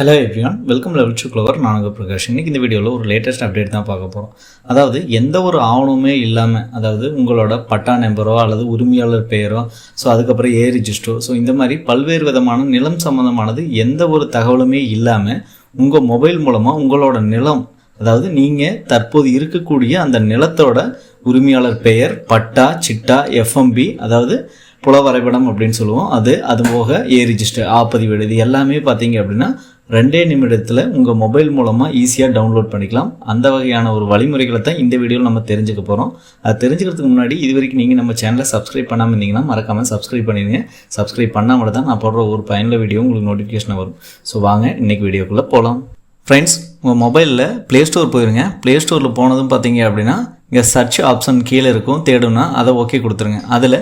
Hello everyone welcome level to clover நானுங்க பிரகாஷ். இன்னைக்கு இந்த வீடியோவில் ஒரு லேட்டஸ்ட் அப்டேட் தான் பார்க்க போகிறோம் அதாவது எந்த ஒரு ஆவணமுமே இல்லாமல் அதாவது உங்களோட பட்டா நம்பரோ அல்லது உரிமையாளர் பெயரோ ஸோ அதுக்கப்புறம் ஏ ரிஜிஸ்டரோ ஸோ இந்த மாதிரி பல்வேறு விதமான நிலம் சம்மந்தமானது எந்த ஒரு தகவலுமே இல்லாமல் உங்கள் மொபைல் மூலமாக உங்களோட நிலம் அதாவது நீங்கள் தற்போது இருக்கக்கூடிய அந்த நிலத்தோட உரிமையாளர் பெயர் பட்டா சிட்டா எஃப்எம்பி அதாவது புல வரைபடம் அப்படின்னு சொல்லுவோம். அது அது போக ஏ ரிஜிஸ்டர் ஆப்பதிவேடு இது எல்லாமே பார்த்தீங்க அப்படின்னா ரெண்டே நிமிடத்தில் உங்கள் மொபைல் மூலமாக ஈஸியாக டவுன்லோட் பண்ணிக்கலாம். அந்த வகையான ஒரு வழிமுறைகளை தான் இந்த வீடியோவில் நம்ம தெரிஞ்சுக்க போகிறோம் அது தெரிஞ்சுக்கிறதுக்கு முன்னாடி இது வரைக்கும் நீங்கள் நம்ம சேனலை சப்ஸ்கிரைப் பண்ணாமல் இருந்தீங்கன்னா மறக்காமல் சப்ஸ்கிரைப் பண்ணிடுங்க. சப்ஸ்கிரைப் பண்ணாமல் தான் நான் போடுற ஒரு பயனுள்ள வீடியோ உங்களுக்கு நோட்டிஃபிகேஷன் வரும். ஸோ வாங்க இன்றைக்கி வீடியோக்குள்ளே போகலாம் ஃப்ரெண்ட்ஸ் உங்கள் மொபைலில் ப்ளே ஸ்டோர் போயிருங்க. ப்ளே ஸ்டோரில் போனதும் பார்த்தீங்க அப்படின்னா இங்கே சர்ச் ஆப்ஷன் கீழே இருக்கும். தேடும்னா அதை ஓகே கொடுத்துருங்க. அதில்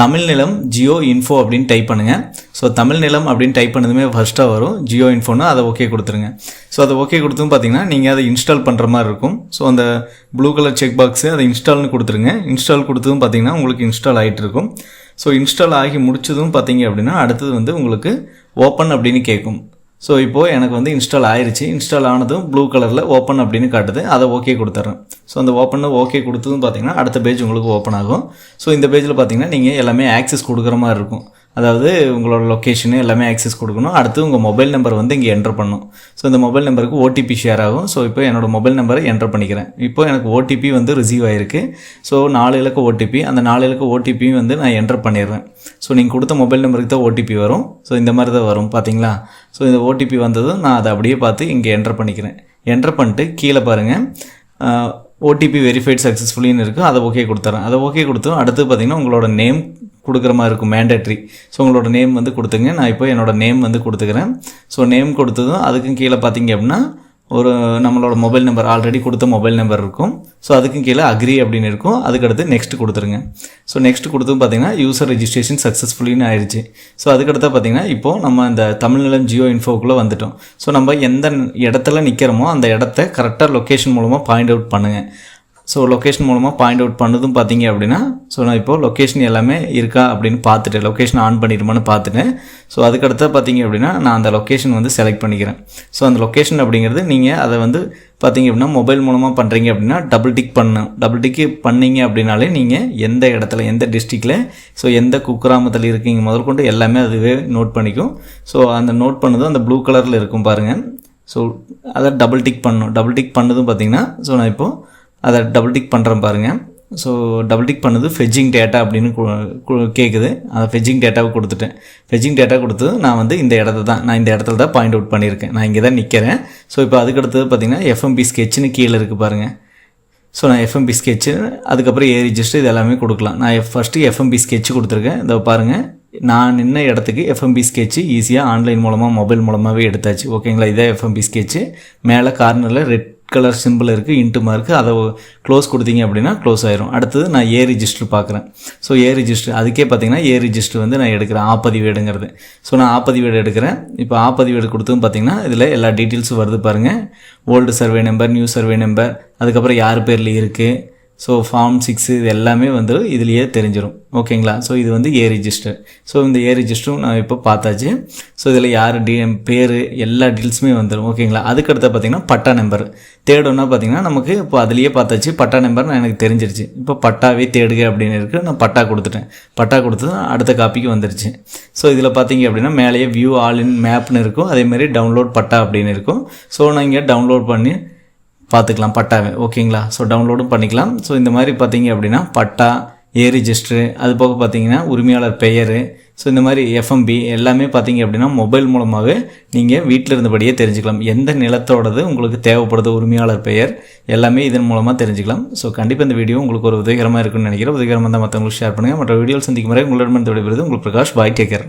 தமிழ் நிலம் ஜியோ இன்ஃபோ அப்படின்னு டைப் பண்ணுங்கள் ஸோ தமிழ் நிலம் அப்படின்னு டைப் பண்ணதுமே ஃபஸ்ட்டாக வரும். ஜியோ இன்ஃபோன்னு அதை ஓகே கொடுத்துருங்க. ஸோ அதை ஓகே கொடுத்தும் பார்த்தீங்கன்னா நீங்கள் அதை இன்ஸ்டால் பண்ணுற மாதிரி இருக்கும். ஸோ அந்த ப்ளூ கலர் செக் பாக்ஸு அதை இன்ஸ்டால்னு கொடுத்துருங்க. இன்ஸ்டால் கொடுத்ததும் பார்த்தீங்கன்னா உங்களுக்கு இன்ஸ்டால் ஆகிட்டு இருக்கும். ஸோ இன்ஸ்டால் ஆகி முடிச்சதும் பார்த்தீங்க அப்படின்னா அடுத்தது வந்து உங்களுக்கு ஓப்பன் அப்படின்னு கேட்கும் ஸோ இப்போது எனக்கு வந்து இன்ஸ்டால் ஆயிடுச்சு இன்ஸ்டால் ஆனதும் ப்ளூ கலரில் ஓப்பன் அப்படின்னு காட்டுது. அதை ஓகே கொடுத்துட்றேன் ஸோ அந்த ஓப்பன் ஓகே கொடுத்ததும் பார்த்தீங்கன்னா அடுத்த பேஜ் உங்களுக்கு ஓப்பன் ஆகும். ஸோ இந்த பேஜில் பார்த்தீங்கன்னா நீங்கள் எல்லாமே ஆக்சஸ் கொடுக்குற மாதிரி இருக்கும். அதாவது உங்களோட லொக்கேஷனு எல்லாமே ஆக்சஸ் கொடுக்கணும். அடுத்து உங்கள் மொபைல் நம்பர் வந்து இங்கே என்டர் பண்ணும் ஸோ இந்த மொபைல் நம்பருக்கு ஓடிபி ஷேர் ஆகும். ஸோ இப்போ என்னோடய மொபைல் நம்பரை என்டர் பண்ணிக்கிறேன். இப்போ எனக்கு ஓடிபி வந்து ரிசீவ் ஆகிருக்கு ஸோ நாலு இலக்க ஓடிபி அந்த நாலு இலக்க ஓடிபியும் வந்து நான் என்டர் பண்ணிடுறேன். ஸோ நீங்கள் கொடுத்த மொபைல் நம்பருக்கு தான் ஓடிபி வரும். ஸோ இந்த மாதிரி தான் வரும். பார்த்தீங்களா ஸோ இந்த ஓடிபி வந்ததும் நான் அதை அப்படியே பார்த்து இங்கே என்டர் பண்ணிக்கிறேன். என்டர் பண்ணிட்டு கீழே பாருங்கள் ஓடிபி வெரிஃபைட் சக்ஸஸ்ஃபுல்லின்னு இருக்குது அதை ஓகே கொடுத்துறேன். அதை ஓகே கொடுத்தோம் அடுத்து பார்த்தீங்கன்னா உங்களோட நேம் கொடுக்குற மாதிரி இருக்கும் மேண்டேட்ரி ஸோ உங்களோட நேம் வந்து கொடுத்துங்க. நான் இப்போ என்னோடய நேம் வந்து கொடுத்துக்கிறேன். ஸோ நேம் கொடுத்ததும் அதுக்கும் கீழே பார்த்தீங்க அப்படின்னா ஒரு நம்மளோட மொபைல் நம்பர் ஆல்ரெடி கொடுத்த மொபைல் நம்பர் இருக்கும். ஸோ அதுக்கும் கீழே அக்ரி அப்படின்னு இருக்கும். அதுக்கடுத்து நெக்ஸ்ட் கொடுத்துருங்க. ஸோ நெக்ஸ்ட் கொடுத்தும் பார்த்தீங்கன்னா யூசர் ரெஜிஸ்ட்ரேஷன் சக்ஸஸ்ஃபுல்லின்னு ஆயிடுச்சு ஸோ அதுக்கடுத்து பார்த்தீங்கன்னா இப்போது நம்ம இந்த தமிழ்நிலம் ஜியோ இன்ஃபோக்குள்ளே வந்துட்டோம். ஸோ நம்ம எந்த இடத்துல நிற்கிறோமோ அந்த இடத்த கரெக்டாக லொக்கேஷன் மூலமாக பாயிண்ட் அவுட் பண்ணுங்கள் ஸோ லொக்கேஷன் மூலமாக பாயிண்ட் அவுட் பண்ணதும் பார்த்தீங்க அப்படின்னா ஸோ நான் இப்போது லொக்கேஷன் எல்லாமே இருக்கா அப்படின்னு பார்த்துட்டேன் லொக்கேஷன் ஆன் பண்ணிடுமான்னு பார்த்துட்டேன் ஸோ அதுக்கடுத்து பார்த்தீங்க அப்படின்னா நான் அந்த லொக்கேஷன் வந்து செலக்ட் பண்ணிக்கிறேன். ஸோ அந்த லொக்கேஷன் அப்படிங்கிறது நீங்கள் அதை வந்து பார்த்தீங்க அப்படின்னா மொபைல் மூலமாக பண்ணுறீங்க அப்படின்னா டபுள் டிக் பண்ணும் டபுள் டிக்கு பண்ணீங்க அப்படின்னாலே நீங்கள் எந்த இடத்துல எந்த டிஸ்ட்ரிக்டில் ஸோ எந்த குக்கிராமத்தில் இருக்கீங்க முதல் கொண்டு எல்லாமே அதுவே நோட் பண்ணிக்கும். ஸோ அந்த நோட் பண்ணதும் அந்த ப்ளூ கலரில் இருக்கும் பாருங்கள் ஸோ அதை டபுள் டிக் பண்ணணும். டபுள் டிக் பண்ணதும் பார்த்தீங்கன்னா ஸோ நான் இப்போது அதை டபுள் டிக் பண்ணுறேன் பாருங்கள் ஸோ டபுள் டிக் பண்ணுது ஃபெஜிங் டேட்டா அப்படின்னு கேட்குது அதை ஃபெஜிங் டேட்டாவை கொடுத்துட்டேன். ஃபெஜிங் டேட்டா கொடுத்தது நான் வந்து இந்த இடத்த தான் நான் இந்த இடத்துல தான் பாயிண்ட் அவுட் பண்ணியிருக்கேன். நான் இங்கே தான் நிற்கிறேன் ஸோ இப்போ அதுக்கடுத்தது பார்த்தீங்கன்னா எஃப்எம்பி ஸ்கெட்ச்னு கீழே இருக்குது பாருங்கள் ஸோ நான் எஃப்எம்பி ஸ்கெட்சு அதுக்கப்புறம் ஏ ரிஜிஸ்டர் இது எல்லாமே கொடுக்கலாம். நான் ஃபஸ்ட்டு எஃப்எம்பி ஸ்கெட்ச் கொடுத்துருக்கேன். இதை பாருங்கள் நான் நின்ன இடத்துக்கு எஃப்எம்பி ஸ்கெட்சு ஈஸியாக ஆன்லைன் மூலமாக மொபைல் மூலமாகவே எடுத்தாச்சு. ஓகேங்களா இதே எஃப்எம்பி ஸ்கெட்சு மேலே கார்னரில் ரெட் கலர் சிம்பிள் இருக்குது இன்ட்டு மார்க்கு அதை க்ளோஸ் கொடுத்தீங்க அப்படின்னா க்ளோஸ் ஆயிரும். அடுத்தது நான் ஏ ரிஜிஸ்டர் பார்க்குறேன். ஸோ ஏ ரிஜிஸ்டர் அதுக்கே பார்த்தீங்கன்னா ஏ ரிஜிஸ்டர் வந்து நான் எடுக்கிறேன் ஆப்பதிவேடுங்கிறது. ஸோ நான் ஆப்பதிவேடு எடுக்கிறேன். இப்போ ஆப்பதிவேடு கொடுத்தும் பார்த்தீங்கன்னா இதில் எல்லா டீட்டெயில்ஸும் வருது பாருங்கள் old survey number new survey number அதுக்கப்புறம் யார் பேரில் இருக்குது ஸோ ஃபார்ம் சிக்ஸு இது எல்லாமே வந்து இதுலேயே தெரிஞ்சிடும் ஓகேங்களா ஸோ இது வந்து ஏ ரிஜிஸ்டர் ஸோ இந்த ஏ ரிஜிஸ்டரும் நான் இப்போ பார்த்தாச்சு. ஸோ இதில் யார் டி பேர் எல்லா டீல்ஸுமே வந்துடும் ஓகேங்களா அதுக்கடுத்து பார்த்தீங்கன்னா பட்டா நம்பர் தேடுன்னா பார்த்தீங்கன்னா நமக்கு இப்போ அதுலேயே பார்த்தாச்சு. பட்டா நம்பர் நான் எனக்கு தெரிஞ்சிருச்சு. இப்போ பட்டாவே தேடுக அப்படின்னு இருக்குது நான் பட்டா கொடுத்துட்டேன். பட்டா கொடுத்து அடுத்த காப்பிக்கு வந்துருச்சு. ஸோ இதில் பார்த்தீங்க அப்படின்னா மேலேயே வியூ ஆல் இன் மேப்னு இருக்கும். அதேமாதிரி டவுன்லோட் பட்டா அப்படின்னு இருக்கும். ஸோ நான் இங்கே டவுன்லோட் பண்ணி பார்த்துக்கலாம் பட்டாவை ஓகேங்களா? ஸோ டவுன்லோடும் பண்ணிக்கலாம். ஸோ இந்த மாதிரி பார்த்தீங்க அப்படின்னா பட்டா ஏ ரிஜிஸ்டரு அது போக பார்த்தீங்கன்னா உரிமையாளர் பெயர் ஸோ இந்த மாதிரி எஃப்எம்பி எல்லாமே பார்த்தீங்க அப்படின்னா மொபைல் மூலமாகவே நீங்கள் வீட்டில் இருந்தபடியே தெரிஞ்சுக்கலாம். எந்த நிலத்தோடது உங்களுக்கு தேவைப்படுது உரிமையாளர் பெயர் எல்லாமே இதன் மூலமாக தெரிஞ்சுக்கலாம். ஸோ கண்டிப்பாக இந்த வீடியோ உங்களுக்கு ஒரு உதவிகரமாக இருக்குன்னு நினைக்கிறேன். உதவிகரமாக தான் மற்றவங்களுக்கு ஷேர் பண்ணுங்கள் மற்ற வீடியோ சந்திக்கும் முறை உங்களிடமிருந்து விடைபெறுது உங்களுக்கு பிரகாஷ் பாய் டேக்கர்